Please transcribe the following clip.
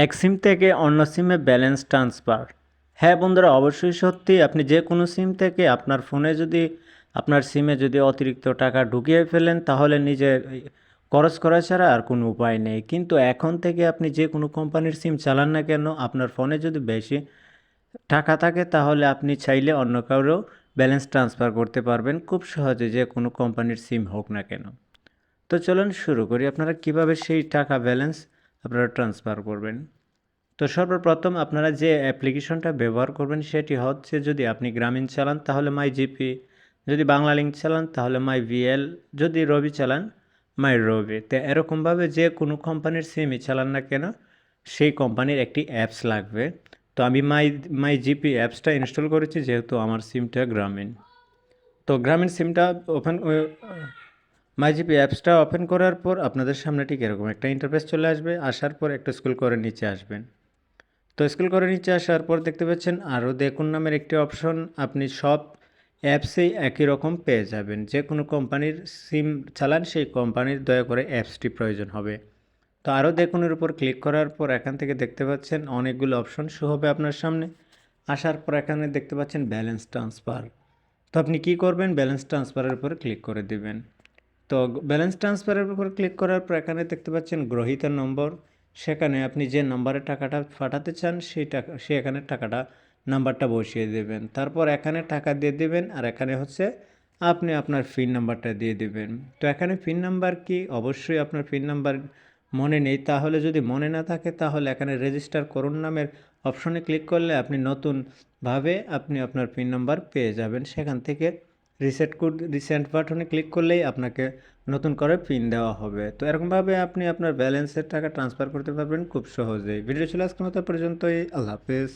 এক সিম থেকে অন্য সিমে ব্যালেন্স ট্রান্সফার। হ্যাঁ বন্ধুরা, অবশ্যই সত্যি আপনি যে কোনো সিম থেকে আপনার ফোনে যদি, আপনার সিমে যদি অতিরিক্ত টাকা ঢুকিয়ে ফেলেন, তাহলে নিজে খরচ করা ছাড়া আর কোনো উপায় নেই। কিন্তু এখন থেকে আপনি যে কোনো কোম্পানির সিম চালান না কেন, আপনার ফোনে যদি বেশি টাকা থাকে, তাহলে আপনি চাইলে অন্য কারোও ব্যালেন্স ট্রান্সফার করতে পারবেন, খুব সহজে যে কোনো কোম্পানির সিম হোক না কেন। তো চলুন শুরু করি, আপনারা কীভাবে সেই টাকা ব্যালেন্স আপনারা ট্রান্সফার করবেন। তো সর্বপ্রথম আপনারা যে অ্যাপ্লিকেশনটা ব্যবহার করবেন সেটি হচ্ছে যদি আপনি গ্রামীণ চালান, তাহলে মাই জিপি যদি বাংলা লিঙ্ক চালান, তাহলে মাই ভিএল যদি রবি চালান মাই রবি তো এরকমভাবে যে কোনো কোম্পানির সিমই চালান না কেন, সেই কোম্পানির একটি অ্যাপস লাগবে। তো আমি মাই মাই জিপি অ্যাপসটা ইনস্টল করেছি, যেহেতু আমার সিমটা গ্রামীণ। তো গ্রামীণ সিমটা ওপেন মাইজিপি অ্যাপসটা ওপেন করার পর আপনাদের সামনে ঠিক এরকম একটা ইন্টারফেস চলে আসবে। আসার পর একটা স্কুল করে নিচে আসবেন। তো স্কুল করে নিচে আসার পর দেখতে পাচ্ছেন আরও দেখুন নামের একটি অপশন আপনি সব অ্যাপসেই একই রকম পেয়ে যাবেন। যে কোনো কোম্পানির সিম চালান, সেই কোম্পানির দয়া করে অ্যাপসটি প্রয়োজন হবে। তো আরও দেখুনের উপর ক্লিক করার পর এখান থেকে দেখতে পাচ্ছেন অনেকগুলো অপশন শো হবে আপনার সামনে। আসার পর এখানে দেখতে পাচ্ছেন ব্যালেন্স ট্রান্সফার তো আপনি কি করবেন? ব্যালেন্স ট্রান্সফারের উপর ক্লিক করে দিবেন। তো ব্যালেন্স ট্রান্সফারের উপর ক্লিক করার পর এখানে দেখতে পাচ্ছেন গ্রহীতার নম্বর সেখানে আপনি যে নম্বরে টাকাটা পাঠাতে চান, সেই টাকা সে এখানে টাকাটা নাম্বারটা বসিয়ে দেবেন। তারপর এখানে টাকা দিয়ে দেবেন আর এখানে হচ্ছে আপনি আপনার পিন নাম্বারটা দিয়ে দেবেন। তো এখানে পিন নাম্বার কি? অবশ্যই আপনার পিন নাম্বার মনে নেই। তাহলে যদি মনে না থাকে, তাহলে এখানে রেজিস্টার করুন নামের অপশনে ক্লিক করলে আপনি নতুনভাবে আপনি আপনার পিন নাম্বার পেয়ে যাবেন। সেখান থেকে রিসেট কোড রিসেন্ট বাটনে ক্লিক করলেই আপনাকে নতুন করে পিন দেওয়া হবে। তো এরকমভাবে আপনি আপনার ব্যালেন্সের টাকা ট্রান্সফার করতে পারবেন খুব সহজেই। ভিডিও ছিল আজকের মতো পর্যন্তই। আল্লাহ হাফেজ।